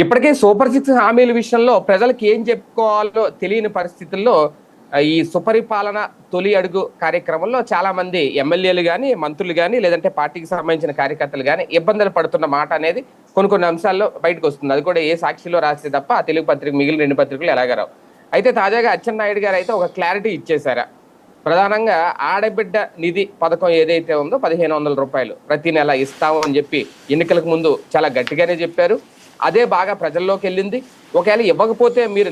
ఇప్పటికే super six హామీల విషయంలో ప్రజలకు ఏం చెప్పుకోవాలో తెలియని పరిస్థితుల్లో ఈ సుపరిపాలన తొలి అడుగు కార్యక్రమంలో చాలా మంది ఎమ్మెల్యేలు కానీ మంత్రులు కానీ లేదంటే పార్టీకి సంబంధించిన కార్యకర్తలు కానీ ఇబ్బందులు పడుతున్న మాట అనేది కొన్ని కొన్ని అంశాల్లో బయటకు వస్తుంది. అది కూడా ఏ సాక్షిలో రాస్తే తప్ప ఆ తెలుగు పత్రిక మిగిలిన రెండు పత్రికలు ఎలాగరావు అయితే తాజాగా అచ్చెన్నాయుడు గారు అయితే ఒక క్లారిటీ ఇచ్చేశారా. ప్రధానంగా ఆడబిడ్డ నిధి పథకం ఏదైతే ఉందో పదిహేను వందల రూపాయలు ప్రతి నెల ఇస్తాము అని చెప్పి ఎన్నికలకు ముందు చాలా గట్టిగానే చెప్పారు. అదే బాగా ప్రజల్లోకి వెళ్ళింది. ఒకవేళ ఇవ్వకపోతే మీరు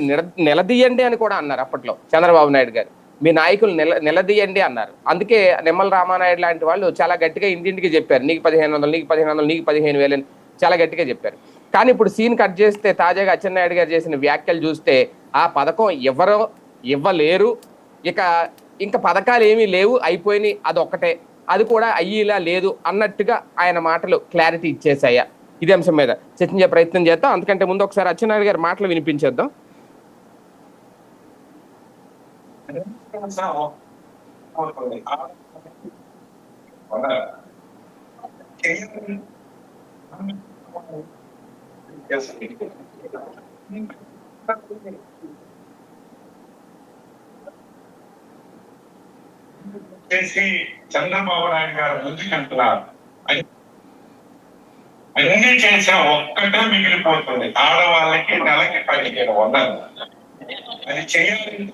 నిలదీయండి అని కూడా అన్నారు అప్పట్లో చంద్రబాబు నాయుడు గారు. మీ నాయకులు నిల నిలదీయండి అన్నారు. అందుకే నిమ్మల రామానాయుడు లాంటి వాళ్ళు చాలా గట్టిగా ఇంటింటికి చెప్పారు నీకు పదిహేను వందలు నీకు పదిహేను వందలు నీకు పదిహేను వేలు అని చాలా గట్టిగా చెప్పారు. కానీ ఇప్పుడు సీన్ కట్ చేస్తే తాజాగా అచ్చెన్నాయుడు గారు చేసిన వ్యాఖ్యలు చూస్తే ఆ పథకం ఎవరో ఇవ్వలేరు. ఇక ఇంకా పథకాలు ఏమీ లేవు అయిపోయినాయి అదొక్కటే. అది కూడా అయ్యేలా లేదు అన్నట్టుగా ఆయన మాటలు క్లారిటీ ఇచ్చేసాయా ఇదే అంశం మీద చర్చించే ప్రయత్నం చేద్దాం. అందుకంటే ముందు ఒకసారి అచ్చెన్నాయుడు గారి మాటలు వినిపించేద్దాం. చేసి చంద్రబాబు నాయుడు గారు ముందుకు వెళ్తున్నారు. అన్ని- చేసిన ఒక్కటే మిగిలిపోతుంది. ఆడవాళ్ళకి నెలకి పదిహేను వందలు. అది చేయాలి.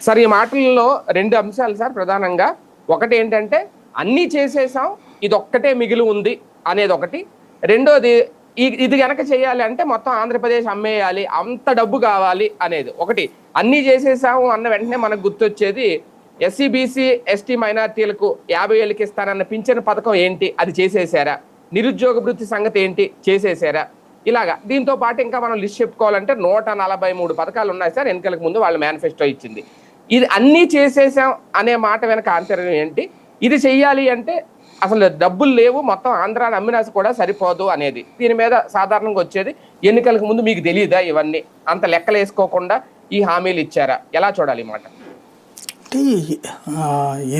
సార్ ఈ మాటల్లో రెండు అంశాలు సార్ ప్రధానంగా. ఒకటి ఏంటంటే అన్నీ చేసేసాం ఇది ఒక్కటే మిగిలి ఉంది అనేది ఒకటి రెండోది ఇది కనుక చేయాలి అంటే మొత్తం ఆంధ్రప్రదేశ్ అమ్మేయాలి అంత డబ్బు కావాలి అనేది. ఒకటి అన్నీ చేసేసాము అన్న వెంటనే మనకు గుర్తొచ్చేది ఎస్సీ బీసీ ఎస్టీ మైనార్టీలకు యాభై ఏళ్ళకి ఇస్తానన్న పింఛన్ పథకం ఏంటి? అది చేసేసారా? నిరుద్యోగ వృత్తి సంగతి ఏంటి? చేసేసారా? ఇలాగా. దీంతో పాటు ఇంకా మనం లిస్ట్ చెప్పుకోవాలంటే నూట నలభై మూడు పథకాలు ఉన్నాయి సార్. ఎన్నికలకు ముందు వాళ్ళ మేనిఫెస్టో ఇచ్చింది. ఇది అన్నీ చేసేసాం అనే మాట వెనక ఆంతర్యం ఏంటి? ఇది చెయ్యాలి అంటే అసలు డబ్బులు లేవు మొత్తం ఆంధ్రాని అమ్మినా కూడా సరిపోదు అనేది. దీని మీద సాధారణంగా వచ్చేది ఎన్నికలకు ముందు మీకు తెలియదా ఇవన్నీ? అంత లెక్కలు వేసుకోకుండా ఈ హామీలు ఇచ్చారా? ఎలా చూడాలి మాట?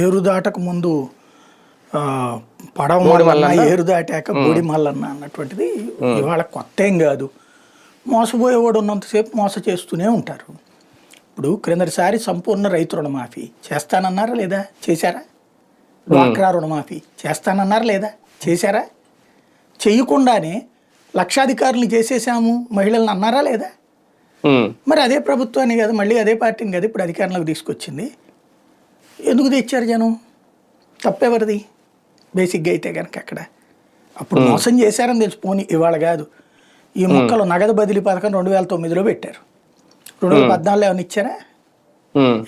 ఏరు దాటక ముందు పడవ మల్లన్న? ఏరు దాటాక బోడి మల్లన్న అన్నటువంటిది ఇవాళ కొత్త ఏం కాదు. మోసపోయేవాడు ఉన్నంతసేపు మోస చేస్తూనే ఉంటారు. ఇప్పుడు క్రిందటిసారి సంపూర్ణ రైతు రుణమాఫీ చేస్తానన్నారా లేదా? చేశారా? డ్వాక్రా రుణమాఫీ చేస్తానన్నారా లేదా? చేశారా? చేయకుండానే లక్షాధికారులు చేసేసాము మహిళలను అన్నారా లేదా? మరి అదే ప్రభుత్వాన్ని కదా మళ్ళీ అదే పార్టీని కదా ఇప్పుడు అధికారంలోకి తీసుకొచ్చింది. ఎందుకు తెచ్చారు జనం? తప్పెవరిది? బేసిక్గా అయితే కనుక అక్కడ. అప్పుడు మోసం చేశారని తెలుసు పోనీ ఇవాళ కాదు. ఈ మొక్కలు నగదు బదిలీ పథకం రెండు వేల తొమ్మిదిలో పెట్టారు. రెండు వేల పద్నాలుగులో ఏమైనా ఇచ్చారా?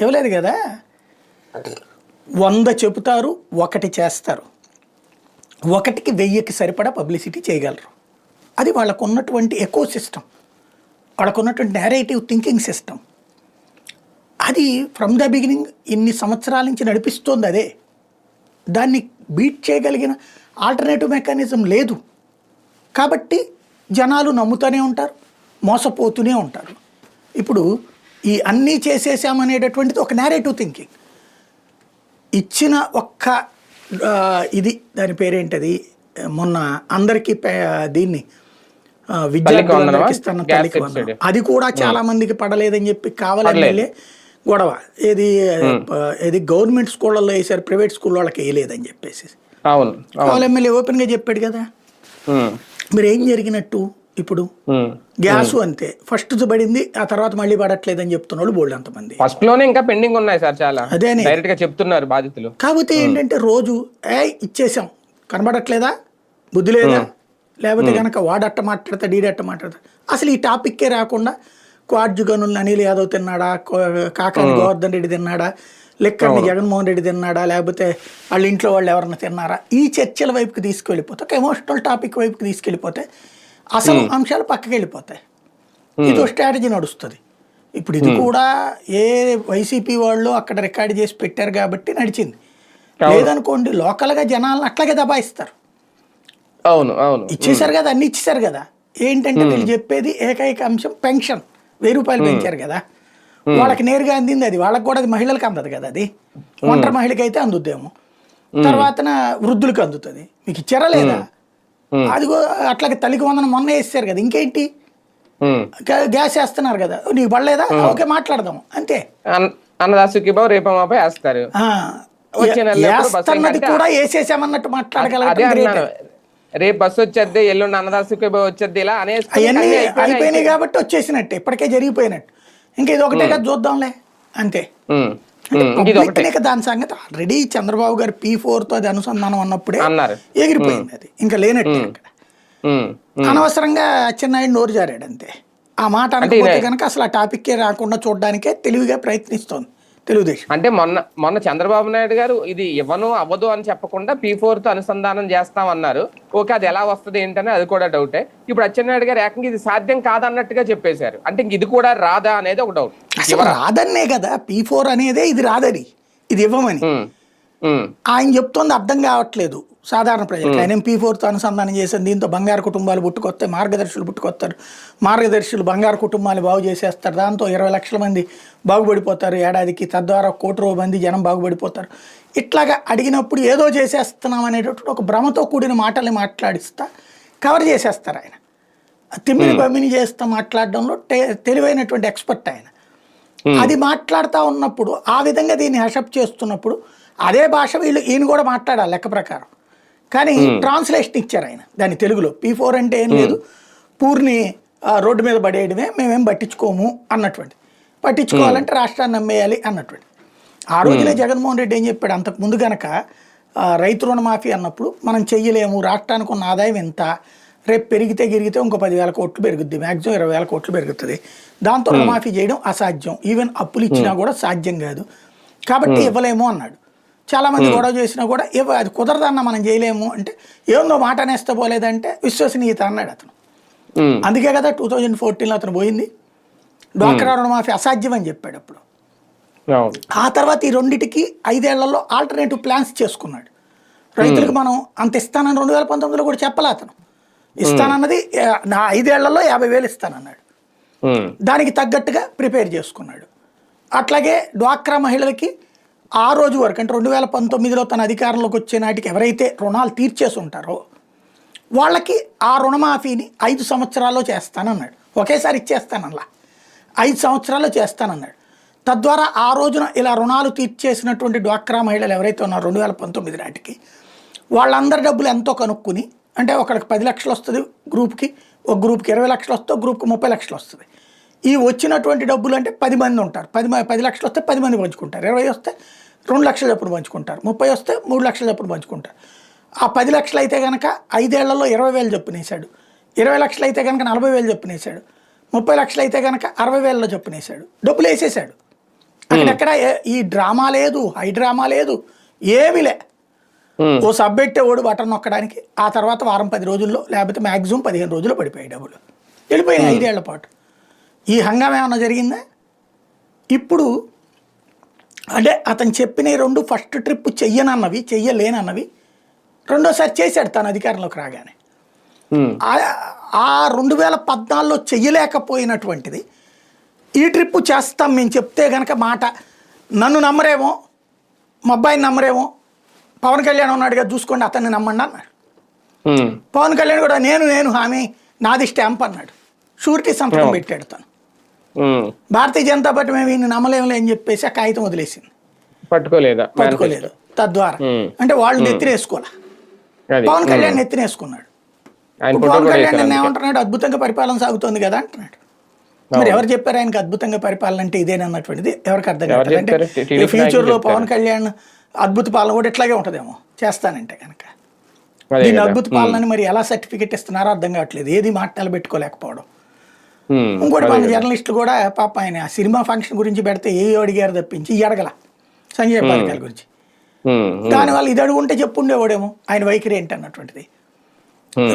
ఇవ్వలేదు కదా? వంద చెబుతారు ఒకటి చేస్తారు. ఒకటికి వెయ్యికి సరిపడా పబ్లిసిటీ చేయగలరు. అది వాళ్ళకు ఉన్నటువంటి ఎకో సిస్టమ్ వాళ్ళకు ఉన్నటువంటి నేరేటివ్ థింకింగ్ సిస్టమ్ అది ఫ్రమ్ ద బిగినింగ్ ఇన్ని సంవత్సరాల నుంచి నడిపిస్తోంది అదే. దాన్ని బీట్ చేయగలిగిన ఆల్టర్నేటివ్ మెకానిజం లేదు. కాబట్టి జనాలు నమ్ముతూనే ఉంటారు మోసపోతూనే ఉంటారు. ఇప్పుడు ఈ అన్నీ చేసేసామనేటటువంటిది ఒక నేరేటివ్ థింకింగ్ ఇచ్చిన ఒక్క ఇది దాని పేరేంటది? మొన్న అందరికీ దీన్ని. సబ్సిడీ. అది కూడా చాలా మందికి పడలేదని చెప్పి కావాలని గొడవ. ఏది ఏది గవర్నమెంట్ స్కూళ్ళల్లో వేసారు ప్రైవేట్ స్కూల్ వాళ్ళకి వేయలేదని చెప్పేసి వాళ్ళ ఎమ్మెల్యే ఓపెన్గా చెప్పాడు కదా. మీరు ఏం జరిగినట్టు? ఇప్పుడు. గ్యాసు అంతే. ఫస్ట్ పడింది ఆ తర్వాత మళ్ళీ పడట్లేదని చెప్తున్నాడు బోల్డ్ అంతమంది. ఫస్ట్లోనే ఇంకా పెండింగ్ ఉన్నాయి సార్ చాలా. అదేనే. డైరెక్ట్గా చెప్తున్నారు బాధితులు. కాకపోతే ఏంటంటే రోజు ఏ ఇచ్చేసాం కనబడట్లేదా? బుద్ధి లేదా? లేకపోతే కనుక వాడట్ట మాట్లాడతా డీడట్ట మాట్లాడతా. అసలు ఈ టాపిక్కే రాకుండా క్వాడ్జు గనుల్ని అనిల్ యాదవ్ తిన్నాడా? కో- కాకాని గోవర్ధన్ రెడ్డి తిన్నాడా? లెక్కని జగన్మోహన్ రెడ్డి తిన్నాడా? లేకపోతే వాళ్ళ ఇంట్లో వాళ్ళు ఎవరన్నా తిన్నారా? ఈ చర్చల వైపుకి తీసుకెళ్ళిపోతే ఒక ఎమోషనల్ టాపిక్ వైపుకి తీసుకెళ్ళిపోతే అసలు అంశాలు పక్కకి వెళ్ళిపోతాయి ఇదో స్ట్రాటజీ నడుస్తుంది. ఇప్పుడు ఇది కూడా ఏ వైసీపీ వాళ్ళు అక్కడ రికార్డ్ చేసి పెట్టారు కాబట్టి నడిచింది. లేదనుకోండి లోకల్గా జనాలను అట్లాగే దబాయిస్తారు. అవును అవును. ఇచ్చేసారు కదా అన్ని ఇచ్చేసారు కదా. ఏంటంటే వీళ్ళు చెప్పేది ఏకైక అంశం పెన్షన్. వెయ్యి రూపాయలు పెంచారు కదా. వాళ్ళకి నేరుగా అందింది అది. వాళ్ళకి కూడా అది మహిళలకు అందదు కదా అది. ఒంటరి మహిళకి అయితే అందుద్దేమో తర్వాత వృద్ధులకు అందుతుంది. మీకు ఇచ్చారా లేదా? అదిగో అట్లాగే తల్లికి వందన మొన్న వేస్తారు కదా ఇంకేంటి? గ్యాస్ వేస్తున్నారు కదా నీకు పడలేదా? ఓకే మాట్లాడదాం అంతే. అన్న- అన్నదాసుకి బాబు వేస్తారు. బస్సు వేస్తున్నది ఎక్కంటే- కూడా వేసేసామన్నట్టు అదే అన్నాను. రేపు బస్సు వచ్చేద్ది ఎల్లుండి అన్నదాసుకి బాబు వచ్చేద్ది ఇలా అనేసి అవన్నీ అయిపోయినాయి. కాబట్టి వచ్చేసినట్టే ఇప్పటికే జరిగిపోయినట్టు. ఇంకా ఇది ఒకటే కదా చూద్దాంలే అంతే. దాని సంగతి ఆల్రెడీ చంద్రబాబు గారు పీ ఫోర్తో అది అనుసంధానం అన్నప్పుడే ఎగిరిపోయింది అది. ఇంకా లేనట్టే అక్కడ. అనవసరంగా అచ్చెన్నాయుడు నోరు జారాడు అంతే ఆ మాట అనకపోతే కనుక అసలు ఆ టాపిక్కే రాకుండా చూడడానికే తెలివిగా ప్రయత్నిస్తోంది. తెలుగుదేశం. అంటే మొన్న మొన్న చంద్రబాబు నాయుడు గారు ఇది ఇవ్వను అవ్వదు అని చెప్పకుండా పీ ఫోర్తో అనుసంధానం చేస్తాం అన్నారు. ఓకే అది ఎలా వస్తుంది ఏంటని అది కూడా డౌటే. ఇప్పుడు అచ్చెన్నాయుడు గారు ఏకంగా ఇది సాధ్యం కాదన్నట్టుగా చెప్పేశారు. అంటే ఇంక ఇది కూడా రాదా అనేది ఒక డౌట్ రాదన్నే కదా పీ ఫోర్ అనేదే ఇది రాదని ఇది ఇవ్వమని. ఆయన చెప్తోంది అర్థం కావట్లేదు సాధారణ ప్రజలకు. ఆయన పీ ఫోర్తో అనుసంధానం చేశాను దీంతో బంగారు కుటుంబాలు పుట్టుకొస్తాయి మార్గదర్శులు పుట్టుకొస్తారు. మార్గదర్శులు బంగారు కుటుంబాలు బాగు చేసేస్తారు. దాంతో ఇరవై లక్షల మంది బాగుపడిపోతారు. ఏడాదికి తద్వారా కోటి మంది జనం బాగుపడిపోతారు. ఇట్లాగా అడిగినప్పుడు ఏదో చేసేస్తున్నాం అనేటటువంటి ఒక భ్రమతో కూడిన మాటల్ని మాట్లాడిస్తా కవర్ చేసేస్తారు ఆయన. తిమ్మిని బమ్మిని చేస్తా మాట్లాడడంలో తెలివైనటువంటి ఎక్స్పర్ట్ ఆయన. అది మాట్లాడుతూ ఉన్నప్పుడు ఆ విధంగా దీన్ని హెషప్ చేస్తున్నప్పుడు అదే భాష వీళ్ళు ఈయన కూడా మాట్లాడాలి లెక్క ప్రకారం. కానీ ట్రాన్స్లేషన్ ఇచ్చారు ఆయన. దాని తెలుగులో. పీ ఫోర్ అంటే ఏం లేదు. పూర్ని రోడ్డు మీద పడేయడమే మేమేం పట్టించుకోము అన్నటువంటి. పట్టించుకోవాలంటే రాష్ట్రాన్ని నమ్మేయాలి అన్నటువంటి. ఆ రోజునే జగన్మోహన్ రెడ్డి ఏం చెప్పాడు? అంతకు ముందు గనక రైతు రుణమాఫీ అన్నప్పుడు మనం చెయ్యలేము రాష్ట్రానికి ఉన్న ఆదాయం ఎంత? రేపు పెరిగితే గిరిగితే ఇంకో పదివేల కోట్లు పెరుగుద్ది. మ్యాక్సిమం ఇరవై వేల కోట్లు పెరుగుతుంది. దాంతో రుణమాఫీ చేయడం అసాధ్యం. ఈవెన్ అప్పులు ఇచ్చినా కూడా సాధ్యం కాదు. కాబట్టి ఇవ్వలేము అన్నాడు. చాలా మంది గొడవ చేసినా కూడా ఇవ్వ అది కుదరదన్న మనం చేయలేము అంటే ఏందో మాట అనేస్తే పోలేదంటే విశ్వసనీయత అన్నాడు అతను. అందుకే కదా టూ థౌజండ్ ఫోర్టీన్లో అతను పోయింది. డ్వాక్రా రుణమాఫీ అసాధ్యం అని చెప్పాడు అప్పుడు. ఆ తర్వాత ఈ రెండిటికి ఐదేళ్ళలో ఆల్టర్నేటివ్ ప్లాన్స్ చేసుకున్నాడు. రైతులకు మనం అంత ఇస్తానని రెండు వేల పంతొమ్మిదిలో కూడా చెప్పలే అతను? ఇస్తానన్నది నా ఐదేళ్ళలో యాభై వేలు ఇస్తానన్నాడు. దానికి తగ్గట్టుగా ప్రిపేర్ చేసుకున్నాడు. అట్లాగే డ్వాక్రా మహిళలకి ఆ రోజు వరకు అంటే రెండు వేల పంతొమ్మిదిలో తన అధికారంలోకి వచ్చే నాటికి ఎవరైతే రుణాలు తీర్చేసి ఉంటారో వాళ్ళకి ఆ రుణమాఫీని ఐదు సంవత్సరాల్లో చేస్తానన్నాడు. ఒకేసారి ఇచ్చేస్తానల్లా ఐదు సంవత్సరాల్లో చేస్తానన్నాడు. తద్వారా ఆ రోజున ఇలా రుణాలు తీర్చేసినటువంటి డ్వాక్రా మహిళలు ఎవరైతే ఉన్నారో రెండు వేల పంతొమ్మిది నాటికి వాళ్ళందరి డబ్బులు ఎంతో కనుక్కుని అంటే ఒకరికి పది లక్షలు వస్తుంది గ్రూప్కి ఒక గ్రూప్కి ఇరవై లక్షలు వస్తే గ్రూప్కి ముప్పై లక్షలు వస్తుంది. ఈ వచ్చినటువంటి డబ్బులు అంటే పది మంది ఉంటారు. పది మ- పది లక్షలు వస్తే పది మంది పంచుకుంటారు. ఇరవై వస్తే రెండు లక్షల చొప్పున పంచుకుంటారు. ముప్పై వస్తే మూడు లక్షల చొప్పున పంచుకుంటారు. ఆ పది లక్షలు అయితే కనుక ఐదేళ్ళలో ఇరవై వేలు చొప్పునేసాడు ఇరవై లక్షలు అయితే కనుక నలభై వేలు చొప్పునేసాడు ముప్పై లక్షలు అయితే కనుక అరవై వేలలో చొప్పునేసాడు డబ్బులు వేసేసాడు అక్కడెక్కడ ఈ డ్రామా లేదు హై డ్రామా లేదు ఏమీ లే. ఉమ్. ఓ సబ్బెట్టే ఓడు బటన్ నొక్కడానికి ఆ తర్వాత వారం పది రోజుల్లో లేకపోతే మ్యాక్సిమం పదిహేను రోజుల్లో పడిపోయాయి డబ్బులు. వెళ్ళిపోయినాయి ఐదేళ్ళ పాటు. ఈ హంగామా ఏమన్నా జరిగిందా? ఇప్పుడు అంటే అతను చెప్పిన రెండు ఫస్ట్ ట్రిప్ చెయ్యనన్నవి చెయ్యలేనన్నవి రెండోసారి చేశాడు తన అధికారంలోకి రాగానే. ఆ- రెండు వేల పద్నాలుగులో చెయ్యలేకపోయినటువంటిది ఈ ట్రిప్ చేస్తాం మేము చెప్తే గనక మాట నన్ను నమ్మరేమో మా అబ్బాయిని నమ్మరేమో పవన్ కళ్యాణ్ ఉన్నాడుగా చూసుకోండి అతన్ని నమ్మండి అన్నాడు. పవన్ కళ్యాణ్ కూడా నేను నేను హామీ నాది స్టాంప్ అన్నాడు షూరిటీ సంతకం. పెట్టాడు తను. భారతీయ జనతా పార్టీ మేము ఈయన నమ్మలేములే అని చెప్పేసి ఆ కాగితం వదిలేసింది. పట్టుకోలేదా? పట్టుకోలేదు. తద్వారా. అంటే వాళ్ళు నెత్తినేసుకోలే. పవన్ కళ్యాణ్ నెత్తినేసుకున్నాడు. పవన్ కళ్యాణ్ నిన్న. ఏమంటున్నాడు? అద్భుతంగా పరిపాలన సాగుతోంది కదా అంటున్నాడు. మరి ఎవరు చెప్పారు ఆయనకి అద్భుతంగా పరిపాలన అంటే ఇదేనన్నటువంటిది ఎవరికి అర్థం కాదు అంటే చెప్తారు? టీడీపీ ఫ్యూచర్లో నాయకులు పవన్ కళ్యాణ్ అద్భుత పాలన కూడా ఇట్లాగే ఉంటదేమో. చేస్తానంటే కనుక. దీన్ని. అద్భుత పాలనని మరి ఎలా సర్టిఫికెట్ ఇస్తున్నారో అర్థం కావట్లేదు. ఏది మాట నిలబెట్టుకోలేకపోవడం. ఇంకోటి మన కదా. జర్నలిస్టులు కూడా పాప ఆయన సినిమా ఫంక్షన్ గురించి పెడితే ఏ అడిగారు తప్పించి ఈ అడగల. సంజయ్ పాలికల్ గురించి. దానివల్ల ఇది అడుగుంటే చెప్పుండేవాడేమో ఆయన వైఖరి ఏంటి అన్నటువంటిది.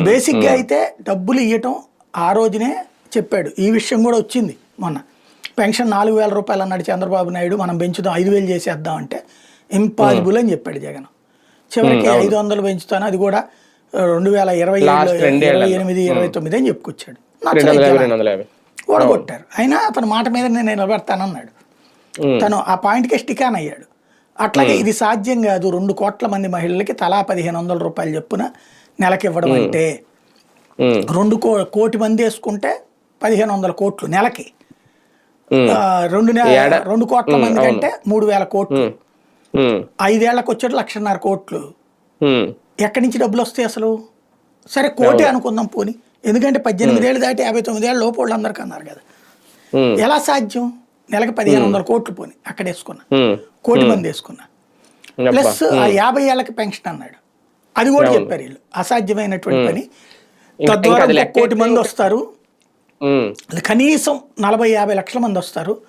బేసిక్గా అయితే డబ్బులు ఇవ్వటం ఆ రోజునే చెప్పాడు. ఈ విషయం కూడా వచ్చింది మొన్న. పెన్షన్ నాలుగు వేల రూపాయలు అన్నాడు చంద్రబాబు నాయుడు మనం పెంచుదాం ఐదు వేలు చేసేద్దాం అంటే ఇంపాసిబుల్ అని చెప్పాడు జగన్. చివరికి ఐదు వందలు పెంచుతాను అది కూడా రెండు వేల ఇరవై. ఇరవై ఎనిమిది ఇరవై తొమ్మిది అని చెప్పుకొచ్చాడు. ఓడగొట్టారు. అయినా అతను మాట మీద నేను నిలబెడతానన్నాడు. తను ఆ పాయింట్కే స్టికాన్ అయ్యాడు. అట్లాగే ఇది సాధ్యం కాదు. రెండు కోట్ల మంది మహిళలకి తలా పదిహేను వందల రూపాయలు చెప్పున నెలకి ఇవ్వడం అంటే రెండు కో కోటి మంది వేసుకుంటే పదిహేను వందల కోట్లు నెలకి. రెండు నె- ఏడా- రెండు కోట్ల మంది. కంటే మూడు వేల కోట్లు. ఐదేళ్ళకు వచ్చేటి లక్షన్నర కోట్లు. ఎక్కడి నుంచి డబ్బులు వస్తాయి అసలు? సరే కోటి అనుకుందాం పోని. ఎందుకంటే పద్దెనిమిది ఏళ్ళు దాటి యాభై తొమ్మిది ఏళ్ళ లోపు వాళ్ళందరికీ అన్నారు కదా. ఎలా సాధ్యం? నెలకి పదిహేను వందల కోట్లు పోని అక్కడ వేసుకున్నా. కోటి మంది వేసుకున్నా. ప్లస్ ఆ యాభై ఏళ్ళకి పెన్షన్ అన్నాడు. అది కూడా. చెప్పారు వీళ్ళు. అసాధ్యమైనటువంటి పని. తద్వారా కోటి మంది వస్తారు. కనీసం నలభై యాభై లక్షల మంది వస్తారు.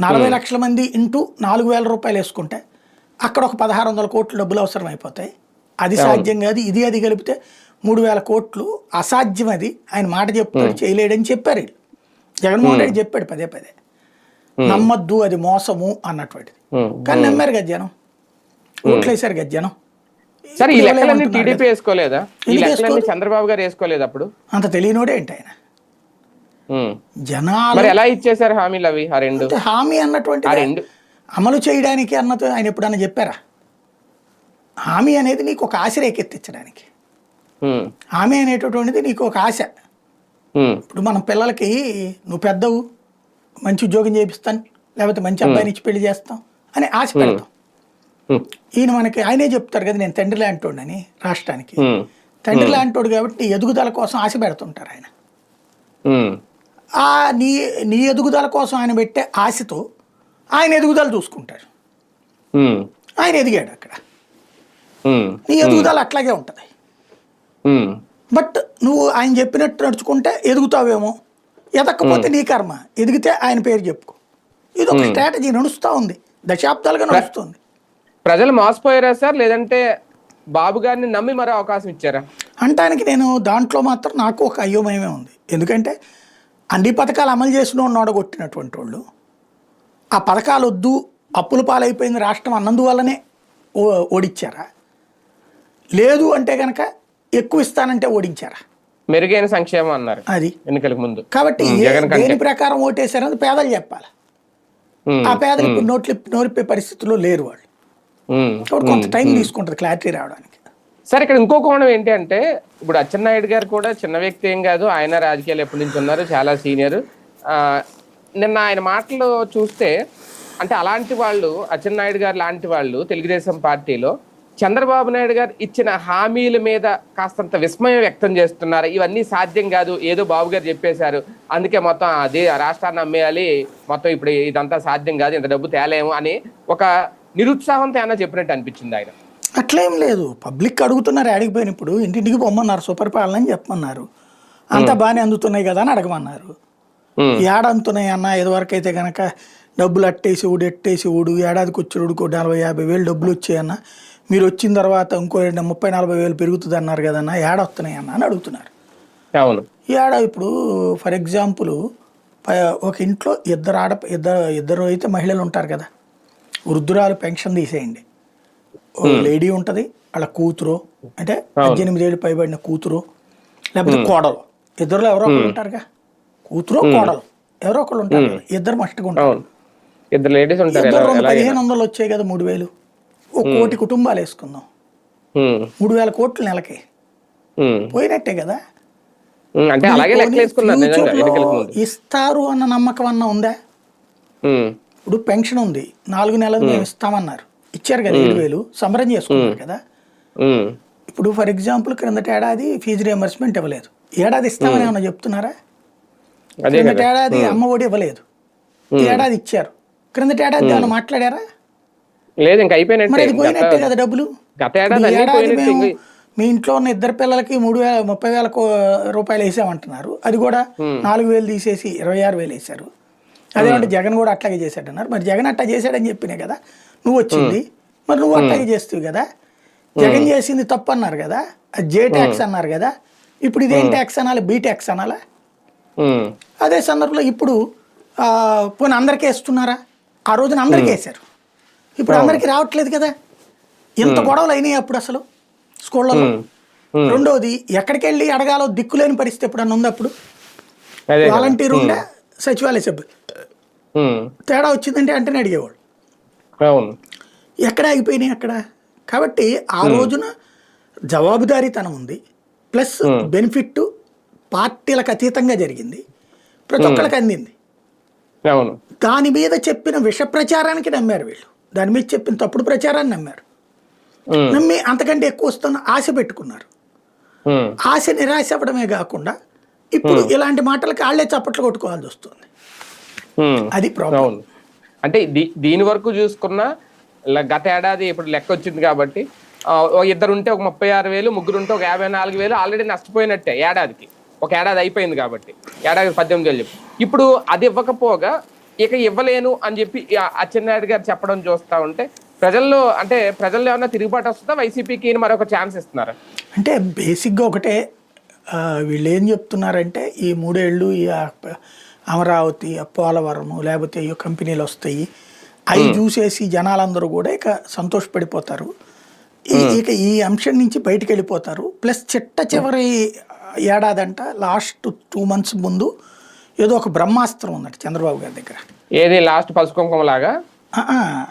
నలభై లక్షల మంది ఇంటూ నాలుగు వేల రూపాయలు వేసుకుంటే అక్కడ ఒక పదహారు వందల కోట్లు డబ్బులు అవసరం అయిపోతాయి అది సాధ్యం కాదు ఇది అది కలిపితే మూడు వేల కోట్లు అసాధ్యం అది. ఆయన మాట చెప్తాడు చేయలేడని చెప్పారు వీళ్ళు. జగన్మోహన్ రెడ్డి చెప్పాడు పదే పదే. నమ్మద్దు అది మోసము అన్నటువంటిది. కానీ నమ్మారు కదా జనం? ఓట్లేశారు కదా జనం? సరే ఈ ఇప్పుడు లెక్కలన్నీ ఏమంటున్నారు టీడీపీ వేసుకోలేదా? ఈ లెక్కలన్నీ? చంద్రబాబు గారు వేసుకోలేదు అప్పుడు? అంత తెలియనోడే ఏంటి ఆయన. జనాలు ఎలా ఇచ్చేసారు హామీలు అవి ఆ రెండు? హామీ అన్నటువంటి అమలు చేయడానికి అన్నది ఆయన ఎప్పుడన్నా చెప్పారా? హామీ అనేది నీకు ఒక ఆశ రేకెత్తించడానికి. హామీ. అనేటటువంటిది నీకు ఒక ఆశ. ఇప్పుడు మన పిల్లలకి నువ్వు పెద్దవు మంచి ఉద్యోగం చేపిస్తాను లేకపోతే మంచి అబ్బాయిని ఇచ్చి పెళ్ళి చేస్తాం అని ఆశ పెడతాం. ఈయన మనకి ఆయనే చెప్తారు కదా నేను తండ్రి లాంటోడని రాష్ట్రానికి. తండ్రి లాంటోడు కాబట్టి నీ ఎదుగుదల కోసం ఆశ పెడుతుంటారు ఆయన. ఆ నీ నీ ఎదుగుదల కోసం ఆయన పెట్టే ఆశతో ఆయన ఎదుగుదల చూసుకుంటారు ఆయన ఎదిగాడు అక్కడ. నీ ఎదుగుదల అట్లాగే ఉంటుంది. బట్ నువ్వు ఆయన చెప్పినట్టు నడుచుకుంటే ఎదుగుతావేమో. ఎదక్కపోతే నీ కర్మ. ఎదిగితే ఆయన పేరు చెప్పుకో. ఇది ఒక స్ట్రాటజీ నడుస్తూ ఉంది. దశాబ్దాలుగా నడుస్తుంది. ప్రజలు మోసపోయారా సార్? లేదంటే బాబు గారిని నమ్మి మరో అవకాశం ఇచ్చారా? అంటానికి నేను దాంట్లో మాత్రం నాకు ఒక అయోమయమే ఉంది. ఎందుకంటే అన్ని పథకాలు అమలు చేసిన వాడిని ఓడగొట్టినటువంటి వాళ్ళు ఆ పథకాలు వద్దు అప్పుల పాలైపోయింది రాష్ట్రం అన్నందువల్లనే ఓడిచ్చారా? లేదు అంటే కనుక ఎక్కువ ఇస్తానంటే ఓడించారా? మెరుగైన సంక్షేమం అన్నారు అది. ఎన్నికలకు ముందు. కాబట్టి దేని ప్రకారం ఓటేశారని పేదలు చెప్పాలి. ఆ పేదలు ఇప్పుడు నోట్లు నోరిపే పరిస్థితుల్లో లేరు వాళ్ళు. కాబట్టి కొంత టైం తీసుకుంటుంది క్లారిటీ రావడానికి. సరే ఇక్కడ ఇంకో కోణం ఏంటి అంటే ఇప్పుడు అచ్చెన్నాయుడు గారు కూడా చిన్న వ్యక్తి ఏం కాదు ఆయన రాజకీయాలు ఎప్పటి నుంచి ఉన్నారు చాలా సీనియర్. నిన్న ఆయన మాటలు చూస్తే అంటే అలాంటి వాళ్ళు అచ్చెన్నాయుడు గారు లాంటి వాళ్ళు తెలుగుదేశం పార్టీలో చంద్రబాబు నాయుడు గారు ఇచ్చిన హామీల మీద కాస్తంత విస్మయం వ్యక్తం చేస్తున్నారు. ఇవన్నీ సాధ్యం కాదు ఏదో బాబు గారు చెప్పేశారు. అందుకే మొత్తం అది రాష్ట్రాన్ని అమ్మేయాలి మొత్తం ఇప్పుడు ఇదంతా సాధ్యం కాదు ఇంత డబ్బు తేలేము అని ఒక నిరుత్సాహంతో ఏమన్నా చెప్పినట్టు అనిపించింది ఆయన? అట్లేం లేదు. పబ్లిక్ అడుగుతున్నారు అడిగిపోయిన ఇప్పుడు ఇంటింటికి పొమ్మన్నారు సుపరిపాలన అని చెప్పమన్నారు. అంతా బాగానే అందుతున్నాయి కదా అని అడగమన్నారు. ఉమ్, ఏడ అందుతున్నాయి అన్న ఇదివరకు అయితే కనుక డబ్బులు అట్టేసి ఊడు ఎట్టేసి ఊడు ఏడాదికి వచ్చేడుకో నలభై యాభై వేలు డబ్బులు వచ్చాయన్న మీరు వచ్చిన తర్వాత ఇంకో రెండు ముప్పై నలభై వేలు పెరుగుతుంది అన్నారు కదన్న ఏడ వస్తున్నాయి అన్న అని అడుగుతున్నారు. అవును. ఏడ ఇప్పుడు ఫర్ ఎగ్జాంపుల్ ఒక ఇంట్లో ఇద్దరు ఆడ ఇద్దరు ఇద్దరు అయితే మహిళలు ఉంటారు కదా. వృద్ధురాలు పెన్షన్ తీసేయండి. ఓ లేడీ ఉంటుంది వాళ్ళ కూతురు అంటే పద్దెనిమిది ఏళ్ళు పైబడిన కూతురు లేకపోతే కోడలు. ఇద్దరులో ఎవరో ఒకరు ఉంటారుగా. కూతురు కోడలు. ఎవరో ఒకళ్ళు ఉంటారు. ఇద్దరు మస్ట్గా ఉంటారు ఇద్దరు లేడీస్ ఉంటారు పదిహేను వందలు వచ్చాయి కదా మూడు వేలు. ఓ కోటి కుటుంబాలు వేసుకుందాం. మూడు వేల కోట్లు నెలకి. పోయినట్టే కదా? అంటే అలాగే ఇస్తారు అన్న నమ్మకం అన్న ఉందా? ఇప్పుడు పెన్షన్ ఉంది. నాలుగు నెలలు మేము. ఇస్తామన్నారు. ఇచ్చారు కదా ఏడు వేలు. సమరం చేసుకున్నారు కదా? ఇప్పుడు ఫర్ ఎగ్జాంపుల్ క్రిందట ఏడాది ఫీజు రియంబర్స్మెంట్ ఇవ్వలేదు. ఏడాది ఇస్తామని ఏమన్నా చెప్తున్నారా? క్రిందట ఏడాది అమ్మ ఒడి ఇవ్వలేదు. ఏడాది ఇచ్చారు. క్రిందట ఏడాది ఏమన్నా మాట్లాడారా? లేదు ఇంకా అయిపోయినట్టే. కదా డబ్బులు? గత ఏడాది మీ ఇంట్లో ఉన్న ఇద్దరు పిల్లలకి మూడు వేల ముప్పై వేల రూపాయలు వేసామంటున్నారు. అది కూడా నాలుగు వేలు తీసేసి ఇరవై ఆరు వేలు వేశారు. అదేమంటే జగన్ కూడా అట్లాగే చేశాడు అన్నారు మరి జగన్ అట్లా చేశాడని చెప్పినే కదా నువ్వు వచ్చింది. మరి నువ్వు అట్లాగే చేస్తావు కదా. జగన్ చేసింది తప్పు అన్నారు కదా. జే ట్యాక్స్ అన్నారు కదా. ఇప్పుడు ఇదేం ట్యాక్స్ అనాలి? బీ ట్యాక్స్ అనాలా? అదే సందర్భంలో ఇప్పుడు పోనీ అందరికీ వేస్తున్నారా? ఆ రోజున అందరికీ వేశారు. ఇప్పుడు అందరికీ రావట్లేదు కదా? ఎంత గొడవలు అయినాయి అప్పుడు అసలు స్కూళ్ళలో రెండోది ఎక్కడికి వెళ్ళి అడగాలో దిక్కులేని పరిస్థితి ఎప్పుడన్నా ఉంది అప్పుడు. వాలంటీర్ ఉండే సచివాలయ సభ్యులు తేడా వచ్చిందంటే వెంటనే అడిగేవాళ్ళు. అవును. ఎక్కడ ఆగిపోయినాయి అక్కడ? కాబట్టి ఆ రోజున జవాబుదారీతనం ఉంది. ప్లస్ బెనిఫిట్ పార్టీలకు అతీతంగా జరిగింది. ప్రతి ఒక్కరికి అందింది. దాని మీద చెప్పిన విష ప్రచారానికి నమ్మారు వీళ్ళు. దాని మీద చెప్పిన తప్పుడు ప్రచారాన్ని నమ్మారు. నమ్మి అంతకంటే ఎక్కువ వస్తున్న ఆశ పెట్టుకున్నారు. ఆశ నిరాశ అవ్వడమే కాకుండా ఇప్పుడు ఇలాంటి మాటలకి వాళ్ళే చప్పట్లు కొట్టుకోవాల్సి వస్తుంది. అది ప్రాబ్లం అంటే దీ- దీని వరకు చూసుకున్నా గత ఏడాది ఇప్పుడు లెక్క వచ్చింది కాబట్టి ఇద్దరు ఉంటే ఒక ముప్పై ఆరు వేలు ముగ్గురు ఉంటే ఒక యాభై నాలుగు వేలు ఆల్రెడీ నష్టపోయినట్టే ఏడాదికి. ఒక ఏడాది అయిపోయింది కాబట్టి. ఏడాది పద్దెనిమిది వేలు చెప్పి. ఇప్పుడు అది ఇవ్వకపోగా ఇక ఇవ్వలేను అని చెప్పి అచ్చెన్నాయుడు గారు చెప్పడం చూస్తా ఉంటే ప్రజల్లో అంటే ప్రజల్లో ఏమన్నా తిరుగుబాటు వస్తుందా? వైసీపీకి మరొక ఛాన్స్ ఇస్తున్నారా? అంటే బేసిక్గా ఒకటే వీళ్ళు ఏం చెప్తున్నారంటే ఈ మూడేళ్ళు ఈ అమరావతి పోలవరము లేకపోతే ఈ కంపెనీలు వస్తాయి. అవి చూసేసి జనాలందరూ కూడా ఇక సంతోషపడిపోతారు. ఈ- ఇక ఈ అంశం నుంచి బయటికి వెళ్ళిపోతారు. ప్లస్ చిట్ట చివరి ఏడాదంట లాస్ట్ టూ మంత్స్ ముందు ఏదో ఒక బ్రహ్మాస్త్రం ఉందట చంద్రబాబు గారి దగ్గర. ఏది లాస్ట్ పసుపు కుంకుమ లాగా?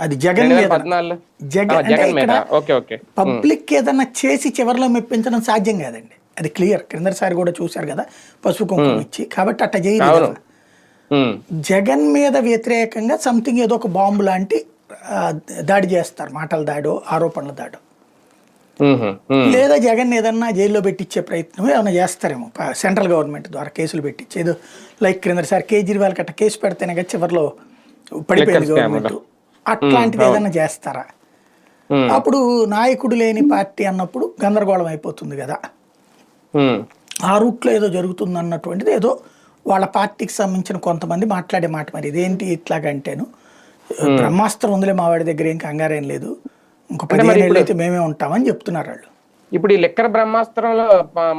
అది Jagan Jagan Jagan okay okay. Public ఏదన్నా చేసి చివరిలో మెప్పించడం సాధ్యం కాదండి. అది క్లియర్. క్రిందసారి కూడా చూశారు కదా పసుపు కుంకుమ ఇచ్చి. కాబట్టి అట్ట చేయలేదు జగన్ మీద వ్యతిరేకంగా సంథింగ్ ఏదో ఒక బాంబు లాంటి దాడి చేస్తారు. మాటల దాడో ఆరోపణల దాడో. లేదా జగన్ ఏదన్నా జైల్లో పెట్టించే ప్రయత్నం ఏమైనా చేస్తారేమో? సెంట్రల్ గవర్నమెంట్ ద్వారా కేసులు పెట్టించి ఏదో లైక్ క్రిందసారి కేజ్రీవాల్ కట్ట కేసు పెడితేనే కదా చివరిలో పడిపోయింది గవర్నమెంట్. అట్లాంటిది ఏదైనా చేస్తారా? అప్పుడు నాయకుడు లేని పార్టీ అన్నప్పుడు గందరగోళం అయిపోతుంది కదా. ఆ రూట్లో ఏదో జరుగుతుంది అన్నటువంటిది ఏదో వాళ్ళ పార్టీకి సంబంధించిన కొంతమంది మాట్లాడే మాట మరి. ఇదేంటి ఇట్లాగంటేను? బ్రహ్మాస్త్రం ఉందిలే మా వాడి దగ్గర ఏం కంగారేం లేదు. ఇంకో పదిహేను ఏళ్ళు అయితే మేమే ఉంటామని చెప్తున్నారు వాళ్ళు. ఇప్పుడు ఈ లెక్కర బ్రహ్మాస్త్రంలో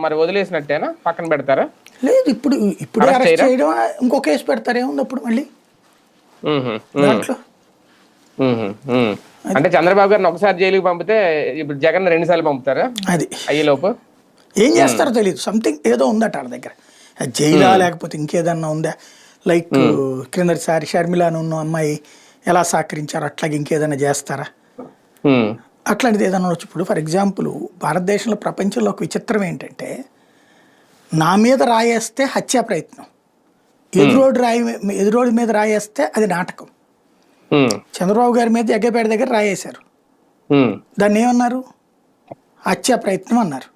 మరి వదిలేసినట్టేనా? పక్కన పెడతారా? లేదు ఇప్పుడు ఇప్పుడు అరెస్ట్? చేయడం ఇంకో కేసు పెడతారు ఏముంది అప్పుడు మళ్ళీ దాంట్లో. అంటే చంద్రబాబు గారిని ఒకసారి జైలుకి పంపితే ఇప్పుడు జగన్ రెండు సార్లు పంపుతారా? అది. అయ్యేలోపు? ఏం చేస్తారో తెలియదు సంథింగ్ ఏదో ఉందట వాళ్ళ దగ్గర. జైలా లేకపోతే ఇంకేదన్నా ఉందా? లైక్ క్రిందటిసారి షర్మిలాను ఉన్న అమ్మాయి ఎలా సహకరించారో అట్లాగే ఇంకేదైనా చేస్తారా? అట్లాంటిది ఏదైనా వచ్చి ఇప్పుడు ఫర్ ఎగ్జాంపుల్ భారతదేశంలో ప్రపంచంలో ఒక విచిత్రం ఏంటంటే నా మీద రాయేస్తే హత్యా ప్రయత్నం. ఎదురోడు రాయి ఎదురోడి మీద రాయేస్తే అది నాటకం. చంద్రబాబు గారి మీద ఎగ్గపేట దగ్గర రాయేశారు. దాన్ని ఏమన్నారు? హత్యా ప్రయత్నం అన్నారు.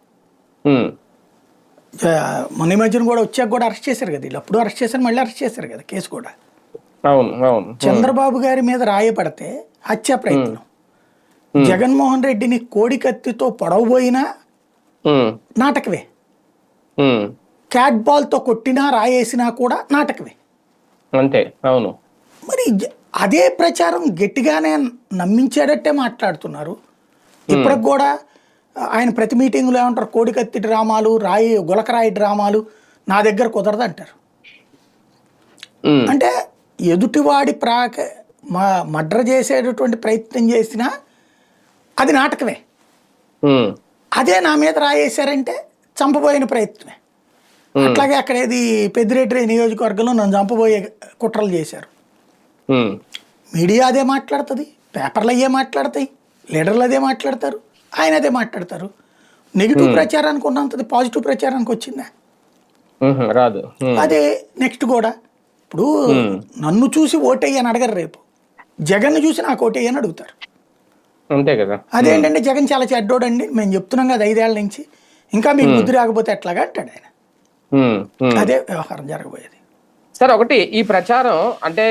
మొన్న మధ్యన కూడా వచ్చాక కూడా అరెస్ట్ చేశారు కదా. వీళ్ళు అప్పుడు అరెస్ట్ చేశారు మళ్ళీ అరెస్ట్ చేశారు కదా కేసు కూడా. చంద్రబాబు గారి మీద రాయపడితే హత్యా ప్రయత్నం. జగన్మోహన్ రెడ్డిని కోడి కత్తితో పొడవబోయినా నాటకమే. క్యాట్ బాల్తో కొట్టినా రాయేసినా కూడా నాటకమే. అంతే అవును. మరి అదే ప్రచారం గట్టిగానే నమ్మించేటట్టే మాట్లాడుతున్నారు. ఇప్పటికి కూడా ఆయన ప్రతి మీటింగ్లో ఏమంటారు కోడికత్తి డ్రామాలు రాయి గులకరాయి డ్రామాలు నా దగ్గర కుదరదు అంటారు. అంటే ఎదుటివాడి ప్రాక మా మడ్ర చేసేటటువంటి ప్రయత్నం చేసినా అది నాటకమే. అదే నా మీద రాయేశారంటే చంపబోయిన ప్రయత్నమే. అట్లాగే అక్కడ ఏది పెద్దిరెడ్డి నియోజకవర్గంలో నన్ను చంపబోయే కుట్రలు చేశారు. మీడియా అదే మాట్లాడుతుంది పేపర్లు అయ్యే మాట్లాడతాయి లీడర్లు అదే మాట్లాడతారు ఆయన అదే మాట్లాడతారు. నెగిటివ్ ప్రచారానికి ఉన్నంతది పాజిటివ్ ప్రచారానికి వచ్చిందా? రాదు. అదే నెక్స్ట్ కూడా ఇప్పుడు నన్ను చూసి ఓటేయని అడగరు రేపు. జగన్ను చూసి నాకు ఓటేయని అడుగుతారు. అంతే కదా. అదేంటంటే జగన్ చాలా చెడ్డోడండి. మేము చెప్తున్నాం కదా ఐదేళ్ళ నుంచి. ఇంకా మీకు బుద్ధి రాకపోతే ఎట్లాగా అంటాడు ఆయన. అదే వ్యవహారం జరగబోయేది. సార్ ఒకటి ఈ ప్రచారం అంటే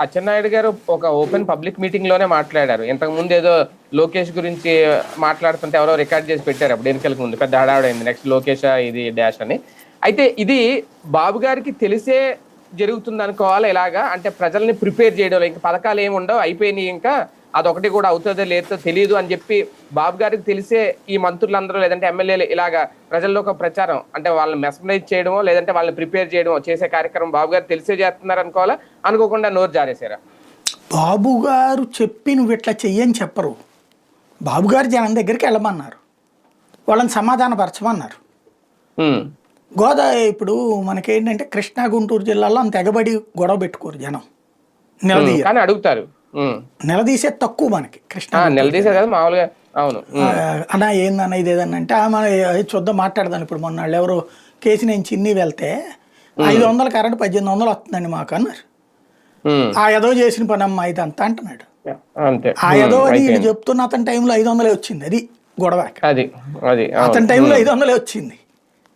అచ్చెన్నాయుడు గారు ఒక ఓపెన్ పబ్లిక్ మీటింగ్లోనే మాట్లాడారు. ఇంతకు ముందు ఏదో లోకేష్ గురించి మాట్లాడుతుంటే ఎవరో రికార్డ్ చేసి పెట్టారు. అప్పుడు ఎన్నికలకు ముందు పెద్ద హడావుడైంది నెక్స్ట్ లోకేష్ ఇది డాష్ అని. అయితే ఇది బాబు గారికి తెలిసే జరుగుతుంది అనుకోవాలి ఇలాగా? అంటే ప్రజల్ని ప్రిపేర్ చేయడం ఇంకా పథకాలు ఏమి ఉండవు అయిపోయినాయి ఇంకా. అదొకటి కూడా అవుతుందో లేదో తెలియదు అని చెప్పి బాబు గారికి తెలిసే ఈ మంత్రులందరూ లేదంటే ఎమ్మెల్యేలు ఇలాగా ప్రజల్లో ఒక ప్రచారం అంటే వాళ్ళని మెస్మరైజ్ చేయడమో లేదంటే వాళ్ళని ప్రిపేర్ చేయడమో చేసే కార్యక్రమం బాబు గారు తెలిసే చేస్తున్నారు అనుకోవాలా? అనుకోకుండా నోరు జారేశారా? బాబు గారు చెప్పి నువ్వు ఇట్లా చెయ్యని చెప్పరు. బాబు గారు జనం దగ్గరికి వెళ్ళమన్నారు. వాళ్ళని సమాధానపరచమన్నారు. గోదావరి ఇప్పుడు మనకేంటంటే కృష్ణా గుంటూరు జిల్లాలో అంత ఎగబడి గొడవ పెట్టుకోరు జనం. కానీ అడుగుతారు. నిలదీసే తక్కువ మనకి కృష్ణా ఆ, నిలదీశారు కదా మామూలుగా అవును అన్నా ఏందన్న ఇది ఏదన్నా అంటే "ఆ, మన చూద్దాం మాట్లాడదాం ఇప్పుడు మొన్న ఎవరు కేసు నేను చిన్ని వెళ్తే ఐదు వందల కరెంట్ పద్దెనిమిది వందలు వస్తుందండి మాకు అన్నారు. ఆ ఏదో చేసిన పని అమ్మ ఇదంతా అంటున్నాడు. అంతే. ఆ ఏదో వీళ్ళు చెప్తున్న అతని టైంలో ఐదు వందలే వచ్చింది అది గొడవ అది అది. అతని టైంలో ఐదు వందలే వచ్చింది.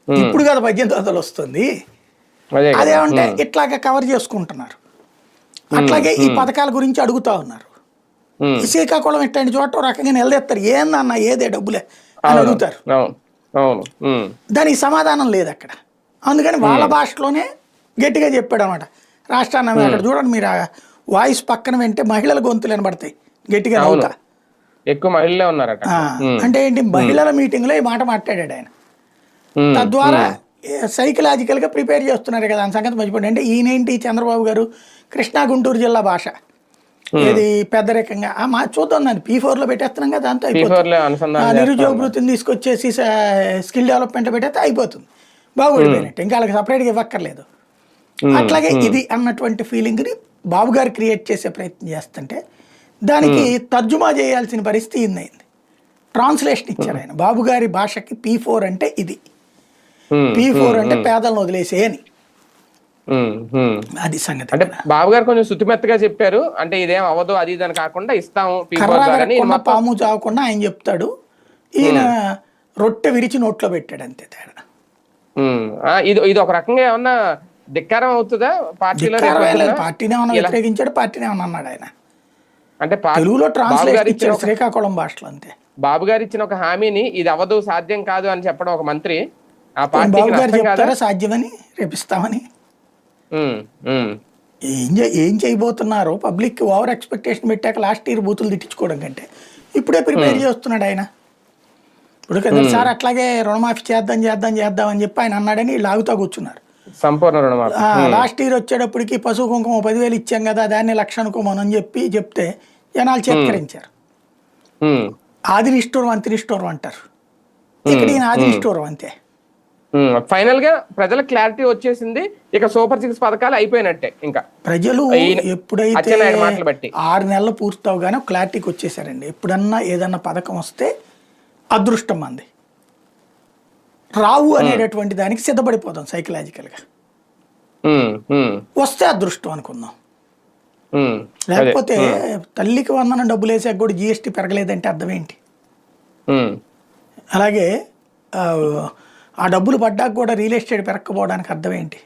ఇప్పుడు కదా పద్దెనిమిది వందలు వస్తుంది. అదే. అదేమంటే ఇట్లాగే కవర్ చేసుకుంటున్నారు. అట్లాగే ఈ పథకాల గురించి అడుగుతా ఉన్నారు. శ్రీకాకుళం ఇట్లాంటి చోట రకంగా నిలదీస్తారు. ఏందన్న ఏదే డబ్బులే అని అడుగుతారు. దానికి సమాధానం లేదు అక్కడ. అందుకని వాళ్ళ భాషలోనే గట్టిగా చెప్పాడు అనమాట రాష్ట్రాన్ని అక్కడ చూడండి మీరు వాయిస్ పక్కన వింటే మహిళల గొంతులు వినబడతాయి. గట్టిగా నవ్వుతా. ఎక్కువ మహిళలే ఉన్నారట ఆ, అంటే ఏంటి మహిళల మీటింగ్లో ఈ మాట మాట్లాడాడు ఆయన. తద్వారా సైకలాజికల్గా ప్రిపేర్ చేస్తున్నారు కదా దాని సంగతి మర్చిపోండి అంటే ఈయనేంటి చంద్రబాబు గారు? కృష్ణా గుంటూరు జిల్లా భాష. ఇది పెద్దరికంగా ఆ, మా చూద్దాం దాన్ని. పీ ఫోర్లో పెట్టేస్తున్నాం కదా దాంతో అయిపోతుంది. P4 లో ఆ, అనుసంధానం నిరుద్యోగ వృత్తిని తీసుకొచ్చేసి స్కిల్ డెవలప్మెంట్ పెట్టేస్తే అయిపోతుంది. బాగుపడిపోయినట్టు ఇంకా వాళ్ళకి సపరేట్గా ఇవ్వక్కర్లేదు. అట్లాగే ఇది అన్నటువంటి ఫీలింగ్ని బాబు గారు క్రియేట్ చేసే ప్రయత్నం చేస్తుంటే దానికి తర్జుమా చేయాల్సిన పరిస్థితి ఇందైంది ట్రాన్స్లేషన్ ఇచ్చారు ఆయన. బాబు గారి భాషకి పీ ఫోర్ అంటే ఇది. పీ ఫోర్ అంటే పేదలను వదిలేసే అని. అది సంగతి అంటే బాబు గారు కొంచెం శుతిమెత్తగా చెప్పారు. అంటే ఇదేం అవ్వదు అది ఇది అని కాకుండా ఇస్తాము పాము చావకుండా ఆయన చెప్తాడు. ఈయన రొట్టె విరిచి నోట్లో పెట్టాడు అంతే తేడా. ఇది ఇది ఒక రకంగా ఏమన్నా ధిక్కారం అవుతుందా పార్టీలో? పార్టీనే ఏమన్నా వ్యతిరేకించాడు పార్టీనే ఏమన్నా అన్నాడు ఆయన. అంటే తెలుగులో ట్రాన్స్లేషన్ ఇచ్చిన ఇచ్చాడు శ్రీకాకుళం భాషలో అంతే. బాబు గారు ఇచ్చిన ఒక హామీని ఇది అవ్వదు సాధ్యం కాదు అని చెప్పడం ఒక మంత్రి ఆ చెప్తారా సాధ్యమని? రేపిస్తామని. ఏం ఏం చేయబోతున్నారు? పబ్లిక్ ఓవర్ ఎక్స్పెక్టేషన్ పెట్టాక లాస్ట్ ఇయర్ బూతులు తిట్టించుకోవడం కంటే. ఇప్పుడే ప్రిపేర్ చేస్తున్నాడు ఆయన. ఇప్పుడు కదా సార్ అట్లాగే రుణమాఫీ చేద్దాం చేద్దాం చేద్దాం అని చెప్పి ఆయన అన్నాడని ఆగుతా కూర్చున్నారు. సంపూర్ణ రుణమాఫీ. లాస్ట్ ఇయర్ వచ్చేటప్పటికి పశువు కుంకుమ పదివేలు ఇచ్చాం కదా దాన్ని లక్ష అనుకోమని చెప్పి చెప్తే జనాలు చేత్కరించారు. ఆది నిష్ఠూరం అంతి నిష్ఠూరం అంటారు ఇక్కడ ఈయన ఆది నిష్ఠూరం అంతే. ఫైనల్గా ప్రజలకు క్లారిటీ వచ్చేసింది ఇక సూపర్ సిక్స్ పథకాలు అయిపోయినట్టే ఇంకా ప్రజలు ఎప్పుడైతే అచ్చెన్నాయుడు మాటలు బట్టి. ఆరు నెలలు పూర్తవగానే క్లారిటీకి వచ్చేసారండి ఎప్పుడన్నా ఏదన్నా పథకం వస్తే అదృష్టం మంది రావు అనేటటువంటి దానికి సిద్ధపడిపోతాం సైకలాజికల్గా ఉమ్. ఉమ్. వస్తే అదృష్టం అనుకుందాం. అదే. లేకపోతే తల్లికి వందనం డబ్బులు వేసాక కూడా జిఎస్టీ పెరగలేదంటే అర్థం ఏంటి. అలాగే ఆ, డబ్బులు పడ్డాక కూడా రియల్ ఎస్టేట్ పెరగకపోవడానికి అర్థం ఏంటి.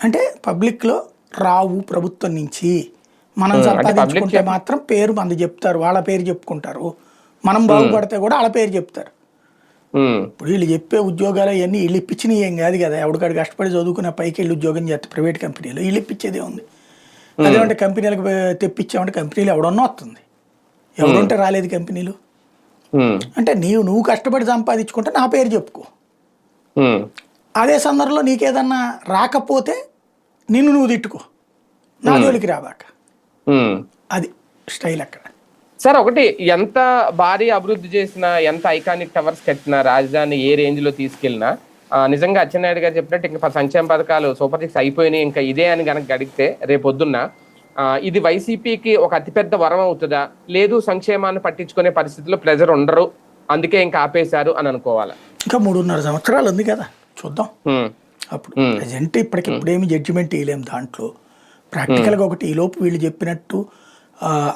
అంటే పబ్లిక్లో రావు ప్రభుత్వం నుంచి మనం సంపాదించుకుంటే మాత్రం పేరు మంది చెప్తారు వాళ్ళ పేరు చెప్పుకుంటారు. మనం బాగుపడితే కూడా వాళ్ళ పేరు చెప్తారు. ఇప్పుడు వీళ్ళు చెప్పే ఉద్యోగాలు అవన్నీ వీళ్ళు ఇప్పించినవి ఏం కాదు కదా. ఎవడికాడు కష్టపడి చదువుకునే పైకి వెళ్ళి ఉద్యోగం చేస్తే ప్రైవేట్ కంపెనీలో వీళ్ళు ఇప్పించేదే ఉంది. అదేమంటే కంపెనీలకు తెప్పించామంటే కంపెనీలు ఎవడన్నా వస్తుంది. ఎవడుంటే రాలేదు కంపెనీలు. అంటే నీవు నువ్వు కష్టపడి సంపాదించుకుంటే నా పేరు చెప్పుకో. అదే సందర్భంలో నీకేదన్నా రాకపోతే నిన్ను నువ్వు తిట్టుకో. నా జోలికి రాబాక. అది స్టైల్ అక్కడ. సార్ ఒకటి ఎంత భారీ అభివృద్ధి చేసినా ఎంత ఐకానిక్ టవర్స్ కట్టినా రాజధాని ఏ రేంజ్లో తీసుకెళ్ళినా నిజంగా అచ్చెన్నాయుడు గారు చెప్పినట్టు ఇంకా సంక్షేమ పథకాలు సూపర్ సిక్స్ అయిపోయినాయి ఇంకా ఇదే అని కనుక గడిగితే రేపొద్దున్న ఇది వైసీపీకి ఒక అతిపెద్ద వరం అవుతుందా? లేదు సంక్షేమాన్ని పట్టించుకునే పరిస్థితిలో ప్రెజర్ ఉండరు. అందుకే ఇంకా ఆపేశారు అని అనుకోవాలా? ఇంకా మూడున్నర సంవత్సరాలు ఉంది కదా. చూద్దాం. అప్పుడు ప్రజెంట్ ఇప్పటికి ఇప్పుడేమి జడ్జిమెంట్ వేయలేం దాంట్లో. ప్రాక్టికల్గా ఒకటి ఈలోపు వీళ్ళు చెప్పినట్టు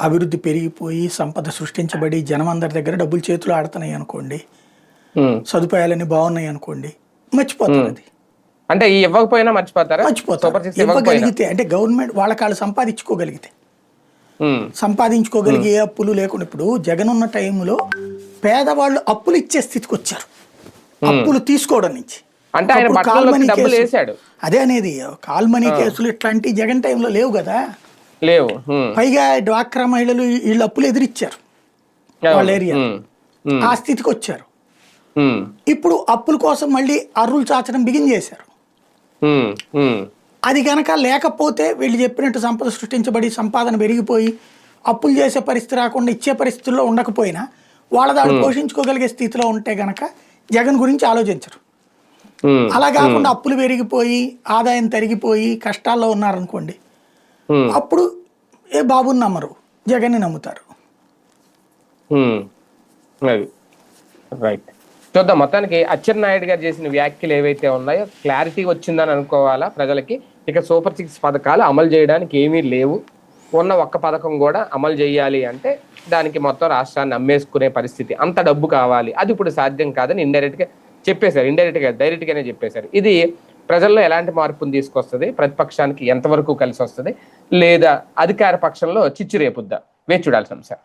అభివృద్ధి పెరిగిపోయి సంపద సృష్టించబడి జనం అందరి దగ్గర డబ్బులు చేతులు ఆడుతున్నాయి అనుకోండి. సదుపాయాలన్నీ బాగున్నాయి అనుకోండి. మర్చిపోతారు అది. అంటే ఈ ఇవ్వకపోయినా మర్చిపోతారా? మర్చిపోతారు. ఇవ్వగలిగితే అంటే గవర్నమెంట్ వాళ్ళకి వాళ్ళు సంపాదించుకోగలిగితే. ఉమ్. సంపాదించుకోగలిగి అప్పులు లేకుండా ఇప్పుడు జగన్ ఉన్న టైంలో పేదవాళ్ళు అప్పులు ఇచ్చే స్థితికి వచ్చారు. అప్పులు తీసుకోవడం నుంచి. అంటే ఆయన కాల్మనీ కేసు-. అదే అనేది కాల్మనీ కేసులు ఇట్లాంటి జగన్ టైంలో లేవు కదా. లేవు. పైగా డ్వాక్రా మహిళలు వీళ్ళు అప్పులు ఎదిరిచ్చారు. వాళ్ళ ఏరియా. ఆ స్థితికి వచ్చారు. ఇప్పుడు అప్పుల కోసం మళ్ళీ అర్రులు చాచడం బిగిన్ చేశారు. అది కనుక లేకపోతే వీళ్ళు చెప్పినట్టు సంపద సృష్టించబడి సంపాదన పెరిగిపోయి అప్పులు చేసే పరిస్థితి రాకుండా ఇచ్చే పరిస్థితుల్లో ఉండకపోయినా వాళ్ళ దాడు పోషించుకోగలిగే స్థితిలో ఉంటే గనక జగన్ గురించి ఆలోచించరు. అలా కాకుండా అప్పులు పెరిగిపోయి ఆదాయం తరిగిపోయి కష్టాల్లో ఉన్నారనుకోండి అప్పుడు ఏ బాబుని నమ్మరు జగన్ని నమ్ముతారు. రైట్. చూద్దాం. మొత్తానికి అచ్చెన్నాయుడు గారు చేసిన వ్యాఖ్యలు ఏవైతే ఉన్నాయో క్లారిటీ వచ్చిందని అనుకోవాలా ప్రజలకి? ఇక సూపర్ సిక్స్ పథకాలు అమలు చేయడానికి ఏమీ లేవు. ఉన్న ఒక్క పథకం కూడా అమలు చేయాలి అంటే దానికి మొత్తం రాష్ట్రాన్ని అమ్మేసుకునే పరిస్థితి. అంత డబ్బు కావాలి. అది ఇప్పుడు సాధ్యం కాదని ఇండైరెక్ట్గా చెప్పేశారు. ఇండైరెక్ట్గా డైరెక్ట్గానే చెప్పేశారు. ఇది ప్రజల్లో ఎలాంటి మార్పును తీసుకొస్తుంది? ప్రతిపక్షానికి ఎంతవరకు కలిసి వస్తుంది లేదా అధికార పక్షంలో చిచ్చు రేపుద్దా? వేచి చూడాల్సిన సార్.